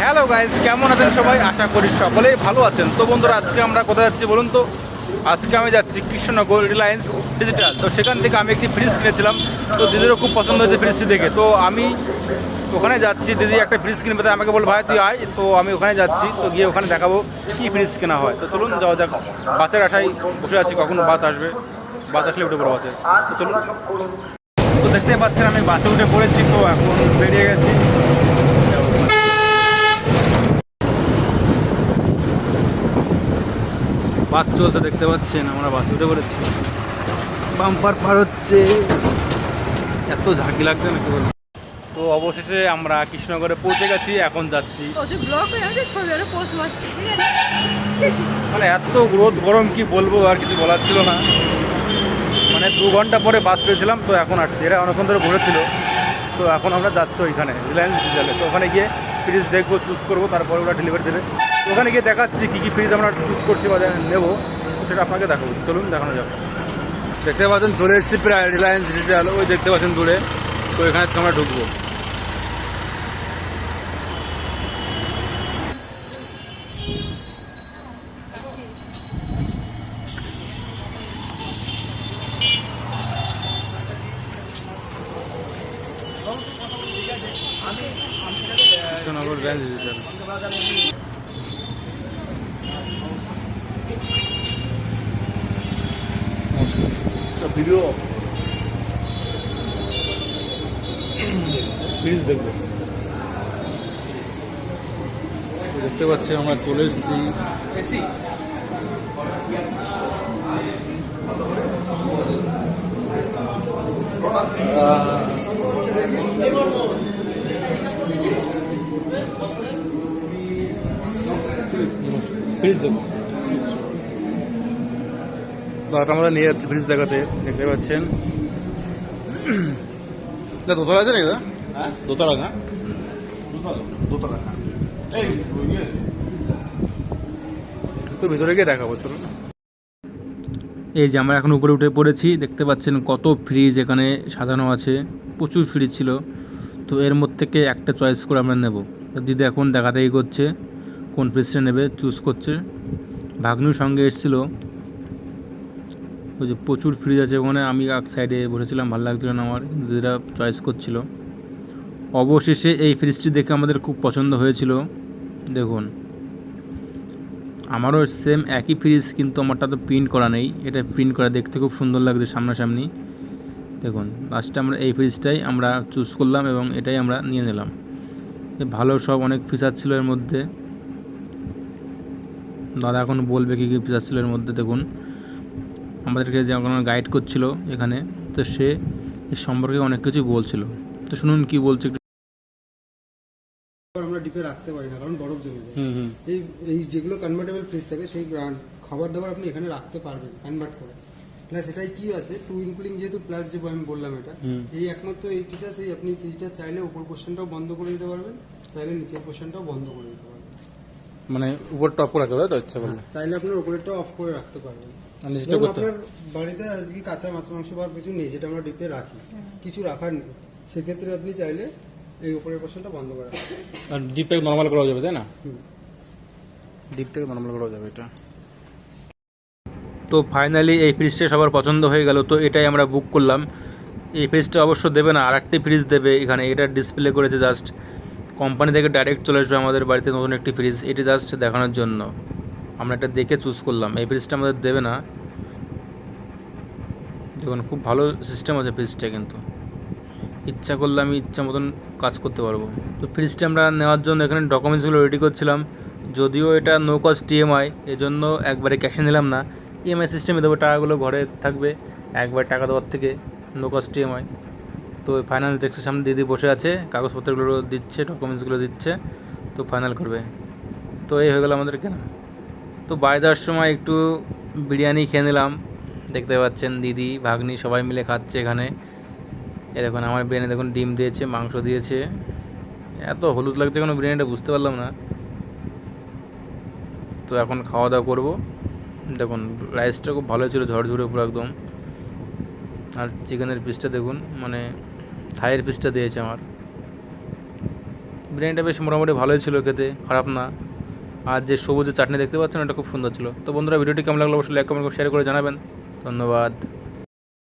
Hello guys কেমন আছেন সবাই? আশা করি সকলেই ভালো আছেন। তো বন্ধুরা, আজকে আমরা কোথায় যাচ্ছি বলুন তো? আজকে আমি যাচ্ছি কৃষ্ণনগর রিলায়েন্স ডিজিটাল তো সেখান থেকে আমি একটি ফ্রিজ কিনেছিলাম। তো দিদিরও খুব পছন্দ হয়েছে ফ্রিজটি দেখে। তো আমি ওখানে যাচ্ছি। দিদি একটা ফ্রিজ কিনবে, তাই আমাকে বল ভাই, তুই আয়। তো আমি ওখানে যাচ্ছি। তো গিয়ে ওখানে দেখাবো কী ফ্রিজ কেনা হয়। তো চলুন, যাওয়া যাক। বাসের আশায় বসে আছি, কখন বাস আসবে। বাস আসলে উঠে পড়ব বাসে তো চলুন। তো দেখতে পাচ্ছেন, আমি বাসে উঠে পড়েছি। তো এখন বেরিয়ে গেছি। বাস চলছে দেখতে পাচ্ছেন আমরা বাসে উঠে পড়েছি। বাম্পার পার হচ্ছে। এত ঝাঁকি লাগবে না কি বলব তো অবশেষে আমরা কৃষ্ণনগরে পৌঁছে গেছি এখন যাচ্ছি। মানে এত রোদ গরম কি বলব আর কিছু বলার ছিল না। মানে দু ঘণ্টা পরে বাস পেয়েছিলাম তো এখন আসছি। এরা অনেকক্ষণ ধরে ঘুরেছিল। তো এখন আমরা যাচ্ছি ওইখানে রিলায়েন্স ডিজিটালে তো ওখানে গিয়ে ফ্রিজ দেখব চুজ করব তারপরে ওরা ডেলিভারি দেবে। ওখানে গিয়ে দেখাচ্ছি কী কী ফ্রিজ আমরা চুজ করছি বা নেব, সেটা আপনাকে দেখাবো। চলুন, দেখানো যাবে দেখতে পাচ্ছেন, চলে এসেছি প্রায় রিলায়েন্স ডিজিটাল ওই দেখতে পাচ্ছেন দূরে। তো এখানে আমরা ঢুকবো। রিলায়েন্স ডিজিটাল ভিডিও ফ্রিজ দেখব দেখতে পাচ্ছি আমরা চলে এসেছি। ফ্রিজ দেখব দাদা আমরা নিয়ে যাচ্ছি ফ্রিজ দেখাতে দেখতে পাচ্ছেন। না দোতলা আছে নাকি দাদা? দোতলা না? দোতলা তো ভিতরে গিয়ে দেখাবো চলুন এই যে আমরা এখন উপরে উঠে পড়েছি দেখতে পাচ্ছেন কত ফ্রিজ এখানে সাজানো আছে প্রচুর ফ্রিজ ছিল। তো এর মধ্যে থেকে একটা চয়েস করে আমরা নেব। দিদি এখন দেখাদেখি করছে কোন ফ্রিজটা নেবে চুজ করছে। ভাগ্নুর সঙ্গে এসেছিল। ওই যে প্রচুর ফ্রিজ আছে ওখানে, আমি এক সাইডে বসেছিলাম, ভালো লাগছিল না আমার, কিন্তু দিদিরা চয়েস করছিল। অবশেষে এই ফ্রিজটি দেখে আমাদের খুব পছন্দ হয়েছিল। দেখুন, আমারও সেম একই ফ্রিজ কিন্তু আমারটা তো প্রিন্ট করা নেই। এটা প্রিন্ট করা দেখতে খুব সুন্দর লাগছে সামনাসামনি। দেখুন লাস্টে আমরা এই ফ্রিজটাই আমরা চুজ করলাম এবং এটাই আমরা নিয়ে নিলাম। ভালো সব অনেক ফিচার ছিল এর মধ্যে। দাদা এখন বলবে কী কী ফিচার ছিল এর মধ্যে দেখুন। আমাদেরকে যখন গাইড করছিল এখানে তো সে এর সম্পর্কে অনেক কিছু বলছিল। তো শুনুন কি বলছে আমরা ডিপে রাখতে পারি না কারণ বরফ জমে যায়। এই এই যেগুলো কনভার্টেবল ফ্রিজ থাকে সেই খাবার দাবার আপনি এখানে রাখতে পারবেন কনভার্ট করে। প্লাস এটাই কি আছে টু ইনক্লুডিং যেহেতু প্লাস যে আমি বললাম এটা। এই একমাত্র এই ফিচার্স এই আপনি ফ্রিজটা চাইলে উপর পোর্শনটাও বন্ধ করে দিতে পারবেন চাইলে নিচের পোর্শনটাও বন্ধ করে দিতে পারবেন। মানে উপর টপ করে রাখতে হবে তো ইচ্ছা করলে। চাইলে আপনার উপরেরটাও অফ করে রাখতে পারবেন আর নিচেটা করতে আপনার বাড়িতে আজকে কাঁচা মাছ মাংস বা কিছু নেই যেটা আমরা ডিপে রাখি কিছু রাখার নেই। সেক্ষেত্রে আপনি চাইলে এই উপরের পোর্শনটা বন্ধ করে রাখবেন আর ডিপটাকে নর্মাল করা যাবে তাই না? ডিপটাকে নর্মাল করা যাবে এটা। তো ফাইনালি এই ফ্রিজটা সবার পছন্দ হয়ে গেল তো এটাই আমরা বুক করলাম। এই ফ্রিজটা অবশ্য দেবে না আর একটি ফ্রিজ দেবে এখানে এটা ডিসপ্লে করেছে জাস্ট কোম্পানি থেকে ডাইরেক্ট চলে আসবে আমাদের বাড়িতে নতুন একটি ফ্রিজ এটি জাস্ট দেখানোর জন্য। আমরা এটা দেখে চুজ করলাম। এই ফ্রিজটা আমাদের দেবে না। দেখুন, খুব ভালো সিস্টেম আছে ফ্রিজটা কিন্তু। ইচ্ছা করলে আমি ইচ্ছা মতন কাজ করতে পারব। তো ফ্রিজটা আমরা নেওয়ার জন্য এখানে ডকুমেন্টসগুলো রেডি করছিলাম। যদিও এটা নো কস্ট ইএমআই এজন্য একবারে ক্যাশে নিলাম না। ইএমআই সিস্টেমে দেবো, টাকাগুলো ঘরে থাকবে। একবার টাকা দেওয়ার থেকে নো কস্ট ইএমআই তো ফাইনাল ডেস্কের সামনে দিদি বসে আছে, কাগজপত্রগুলো দিচ্ছে ডকুমেন্টসগুলো দিচ্ছে, তো ফাইনাল করবে। তো এই হয়ে গেল আমাদের কেনা তো বাড়ি যাওয়ার সময় একটু বিরিয়ানি খেয়ে নিলাম। দেখতে পাচ্ছেন দিদি, ভাগ্নি সবাই মিলে খাচ্ছে এখানে। এ দেখুন, আমার বিরিয়ানি দেখুন, ডিম দিয়েছে, মাংস দিয়েছে। এত হলুদ লাগছে কোনো বিরিয়ানিটা বুঝতে পারলাম না। তো এখন খাওয়া দাওয়া করব। দেখুন রাইসটা খুব ভালো ছিল, ঝরঝরে পুরো একদম। আর চিকেনের পিসটা দেখুন মানে থাইয়ের পিসটা দিয়েছে আমার। বিরিয়ানিটা বেশ মোটামুটি ভালোই ছিল খেতে, খারাপ না। আর যে সবুজের চাটনি দেখতে পাচ্ছেন, ওটা খুব সুন্দর ছিল। তো বন্ধুরা, ভিডিওটি কেমন লাগল অবশ্যই লাইক কমেন্ট শেয়ার করে জানাবেন। ধন্যবাদ।